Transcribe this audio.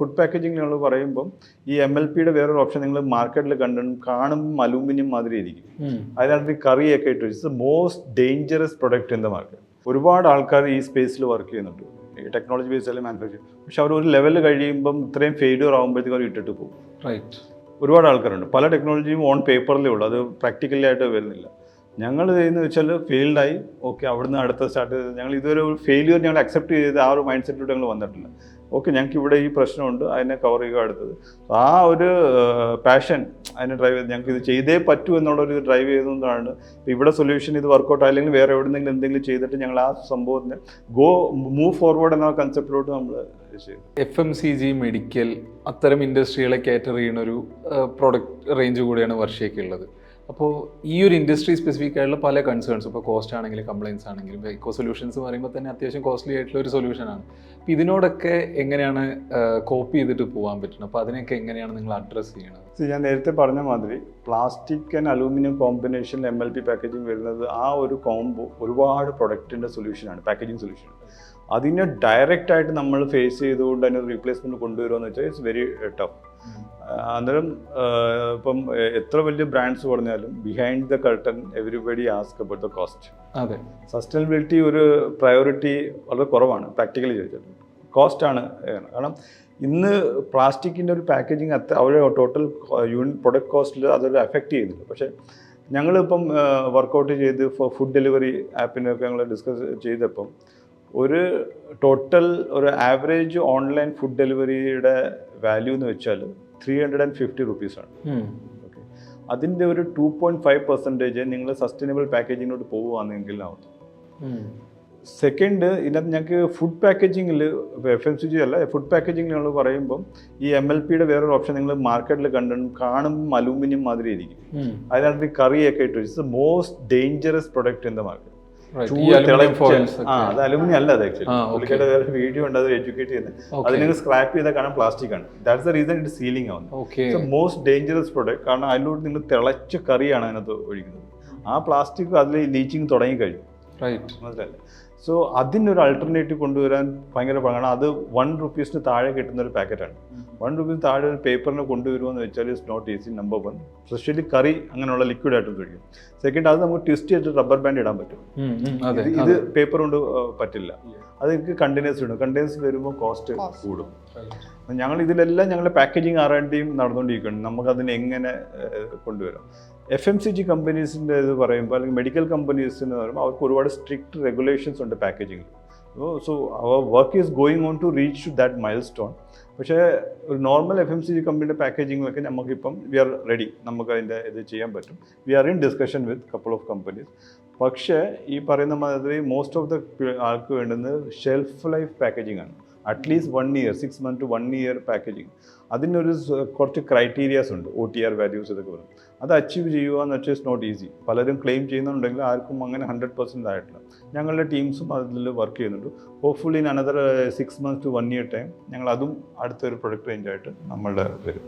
Food packaging നിങ്ങൾ പറയുമ്പം ഈ എം എൽ പിയുടെ വേറൊരു ഓപ്ഷൻ നിങ്ങൾ മാർക്കറ്റിൽ കണ്ടു കാണും അലൂമിനിയം മാതിരി ഇരിക്കും. അതിനകത്ത് ഈ കറിയൊക്കെ ഇട്ട് it's the most dangerous product in the market ഒരുപാട് ആൾക്കാർ ഈ സ്പേസിൽ വർക്ക് ചെയ്യുന്നുണ്ട്. ടെക്നോളജി ബേസ് അല്ലെങ്കിൽ മാനുഫാക്ചർ പക്ഷെ അവർ ഒരു ലെവൽ കഴിയുമ്പം ഇത്രയും ഫെയിലിയർ ആകുമ്പോഴത്തേക്കും അവർ ഇട്ടിട്ട് പോകും. റൈറ്റ് ഒരുപാട് ആൾക്കാരുണ്ട്. പല ടെക്നോളജിയും ഓൺ പേപ്പറിലേ ഉള്ളൂ. അത് പ്രാക്ടിക്കലി ആയിട്ട് വരുന്നില്ല. ഞങ്ങൾ ചെയ്യുന്നത് വെച്ചാൽ ഫെയിൽഡായി ഓക്കെ അവിടുന്ന് അടുത്ത സ്റ്റാർട്ട് ചെയ്ത് ഞങ്ങൾ ഇതുവരെ ഒരു ഫെയിലിയർ ഞങ്ങൾ അക്സെപ്റ്റ് ചെയ്ത് ആ ഒരു മൈൻഡ് സെറ്റിലൂടെ ഞങ്ങൾ വന്നിട്ടില്ല. ഓക്കെ ഞങ്ങൾക്ക് ഇവിടെ ഈ പ്രശ്നമുണ്ട് അതിനെ കവർ ചെയ്യുക അടുത്തത്. ആ ഒരു പാഷൻ അതിനെ ഡ്രൈവ് ചെയ്ത് ഞങ്ങൾക്ക് ഇത് ചെയ്തേ പറ്റൂ എന്നുള്ളൊരു ഡ്രൈവ് ചെയ്തുകൊണ്ടാണ് ഇവിടെ സൊല്യൂഷൻ ഇത് വർക്കൗട്ട് അല്ലെങ്കിൽ വേറെ എവിടെന്നെങ്കിലും എന്തെങ്കിലും ചെയ്തിട്ട് ഞങ്ങൾ ആ സംഭവത്തിന് ഗോ മൂവ് ഫോർവേഡ് എന്ന കൺസെപ്റ്റിലോട്ട് നമ്മൾ F M C G medical അത്തരം ഇൻഡസ്ട്രികളെ കാറ്റർ ചെയ്യുന്ന ഒരു പ്രൊഡക്റ്റ് റേഞ്ച് കൂടിയാണ് വർഷയ്ക്ക് ഉള്ളത്. അപ്പോൾ ഈ ഒരു ഇൻഡസ്ട്രി സ്പെസിഫിക് ആയിട്ടുള്ള പല കൺസേൺസ് ഇപ്പോൾ കോസ്റ്റ് ആണെങ്കിലും കംപ്ലൈൻസ് ആണെങ്കിലും ഇക്കോ സൊല്യൂഷൻസ് പറയുമ്പോൾ തന്നെ അത്യാവശ്യം കോസ്റ്റ്ലി ആയിട്ടുള്ള ഒരു സൊല്യൂഷനാണ് അപ്പോൾ ഇതിനോടൊക്കെ എങ്ങനെയാണ് കോപ്പ് ചെയ്തിട്ട് പോകാൻ പറ്റുന്നത്? അപ്പോൾ അതിനൊക്കെ എങ്ങനെയാണ് നിങ്ങൾ അഡ്രസ്സ് ചെയ്യുന്നത് ഞാൻ നേരത്തെ പറഞ്ഞ മാതിരി plastic and aluminium combination M L P packaging വരുന്നത് ആ ഒരു കോംബോ ഒരുപാട് പ്രൊഡക്റ്റിന്റെ സൊല്യൂഷനാണ് പാക്കേജിങ് സൊല്യൂഷൻ അതിനെ ഡയറക്റ്റ് ആയിട്ട് നമ്മൾ ഫേസ് ചെയ്തുകൊണ്ട് അതിന് റീപ്ലേസ്മെന്റ് കൊണ്ടുവരുമെന്ന് വെച്ചാൽ ഇറ്റ്സ് വെരി ടഫ് അന്നേരം ആഹ് ഇപ്പം എത്ര വലിയ ബ്രാൻഡ്സ് പറഞ്ഞാലും behind the curtain everybody ask about the cost അതെ. സസ്റ്റൈനബിലിറ്റി ഒരു പ്രയോറിറ്റി വളരെ കുറവാണ് പ്രാക്ടിക്കലി ചോദിച്ചാൽ. ആണ് കാരണം ഇന്ന് പ്ലാസ്റ്റിക്കിന്റെ ഒരു പാക്കേജിങ് അത്ര അവരുടെ ടോട്ടൽ യൂണിറ്റ് പ്രൊഡക്റ്റ് കോസ്റ്റിൽ അതൊരു എഫക്റ്റ് ചെയ്യുന്നില്ല. പക്ഷേ ഞങ്ങളിപ്പം വർക്കൗട്ട് ചെയ്ത് ഫുഡ് ഡെലിവറി ആപ്പിനൊക്കെ ഞങ്ങൾ ഡിസ്കസ് ചെയ്തപ്പം ഒരു ടോട്ടൽ ഒരു ആവറേജ് ഓൺലൈൻ ഫുഡ് ഡെലിവറിയുടെ വാല്യൂ എന്ന് വെച്ചാൽ ത്രീ ഹൺഡ്രഡ് ആൻഡ് ഫിഫ്റ്റി റുപ്പീസാണ് ഓക്കെ അതിന്റെ ഒരു ടു പോയിന്റ് ഫൈവ് പെർസെന്റേജ് നിങ്ങൾ സസ്റ്റൈനബിൾ പാക്കേജിങ്ങിലോട്ട് പോവുകയാണെങ്കിൽ ആവും. സെക്കൻഡ് ഇതിനകത്ത് ഞങ്ങൾക്ക് ഫുഡ് പാക്കേജിങ്ങിൽ എഫ് എം സി ജി അല്ല ഫുഡ് പാക്കേജിങ്ങിൽ നമ്മൾ പറയുമ്പം ഈ എം എൽ പിയുടെ വേറൊരു ഓപ്ഷൻ നിങ്ങൾ മാർക്കറ്റിൽ കണ്ടു കാണും അലൂമിനിയം മാതിരി ഇരിക്കും. അതിനകത്ത് കറിയൊക്കെ ഇട്ട് it's the most dangerous product in the market അത് അലൂമിനിയം അല്ല അത് ആക്ച്വലി ആ, okay. പുള്ളിക്കാരുടെ വേറെ വീഡിയോ ഉണ്ട് അത് എഡ്യൂക്കേറ്റ് ചെയ്യുന്നത്. അത് നിങ്ങൾ സ്ക്രാപ്പ് ചെയ്താൽ കാണാൻ പ്ലാസ്റ്റിക് ആണ്. That's the reason it sealing ആവുന്നത്. ഓക്കെ മോസ്റ്റ് ഡേഞ്ചറസ് പ്രൊഡക്റ്റ് കാരണം അതിലൂടെ നിങ്ങൾ തിളച്ച കറിയാണ് അതിനകത്ത് ഒഴിക്കുന്നത്. ആ പ്ലാസ്റ്റിക് അതിൽ ലീച്ചിങ് തുടങ്ങി കഴിഞ്ഞു. മനസ്സിലല്ലേ സോ അതിനൊരു അൾട്ടർനേറ്റീവ് കൊണ്ടുവരാൻ ഭയങ്കര പാടാണ്. അത് വൺ റുപ്പീസിന് താഴെ കിട്ടുന്ന ഒരു പാക്കറ്റാണ് വൺ റുപ്പീസ് താഴെ ഒരു പേപ്പറിന് കൊണ്ടുവരുമെന്ന് വെച്ചാൽ it's not easy number one specially കറി അങ്ങനെയുള്ള ലിക്വിഡ് ആയിട്ട് ഉപയോഗിക്കും. സെക്കൻഡ് അത് നമുക്ക് ട്വിസ്റ്റ് ചെയ്തിട്ട് റബ്ബർ ബാൻഡ് ഇടാൻ പറ്റും. ഇത് പേപ്പർ കൊണ്ട് പറ്റില്ല. അത് എനിക്ക് കണ്ടിന്യൂസ് ഇടും. കണ്ടിന്യൂസ് വരുമ്പോൾ കോസ്റ്റ് കൂടും. ഞങ്ങൾ ഇതിലെല്ലാം ഞങ്ങളുടെ പാക്കേജിങ് ആർ ആൻഡ് നടന്നുകൊണ്ടിരിക്കുകയാണ് നമുക്കതിനെ എങ്ങനെ കൊണ്ടുവരാം? എഫ് എം സി ജി കമ്പനീസിന്റെ ഇത് പറയുമ്പോൾ അല്ലെങ്കിൽ മെഡിക്കൽ കമ്പനീസ് എന്ന് പറയുമ്പോൾ അവർക്ക് ഒരുപാട് സ്ട്രിക്റ്റ് റെഗുലേഷൻസ് ഉണ്ട് പാക്കേജിങ്ങിൽ so our work is going on to reach that milestone പക്ഷേ ഒരു normal F M C G കമ്പനിയുടെ പാക്കേജിങ്ങിലൊക്കെ നമുക്കിപ്പം വി ആർ റെഡി നമുക്ക് അതിന്റെ ഇത് ചെയ്യാൻ പറ്റും. We are in discussion with couple of companies പക്ഷേ ഈ പറയുന്ന മാതിരി മോസ്റ്റ് ഓഫ് ദ ആൾക്ക് വേണ്ടുന്നത് ഷെൽഫ് ലൈഫ് പാക്കേജിംഗ് ആണ്. At least one year six month one year packaging അതിനൊരു കുറച്ച് ക്രൈറ്റീരിയാസ് ഉണ്ട് ഒ ടി ആർ വാല്യൂസ് ഇതൊക്കെ വരും. അത് അച്ചീവ് ചെയ്യുക എന്ന് വെച്ചാൽ ഇറ്റ്സ് നോട്ട് ഈസി പലരും ക്ലെയിം ചെയ്യുന്നുണ്ടെങ്കിൽ ആർക്കും അങ്ങനെ ഹൺഡ്രഡ് പെർസെന്റ് ആയിട്ടില്ല. ഞങ്ങളുടെ ടീംസും അതിൽ വർക്ക് ചെയ്യുന്നുണ്ട്. Hopefully in another six months to one year time ഞങ്ങൾ അതും അടുത്തൊരു പ്രൊഡക്റ്റ് റേഞ്ചായിട്ട് നമ്മളുടെ വരും.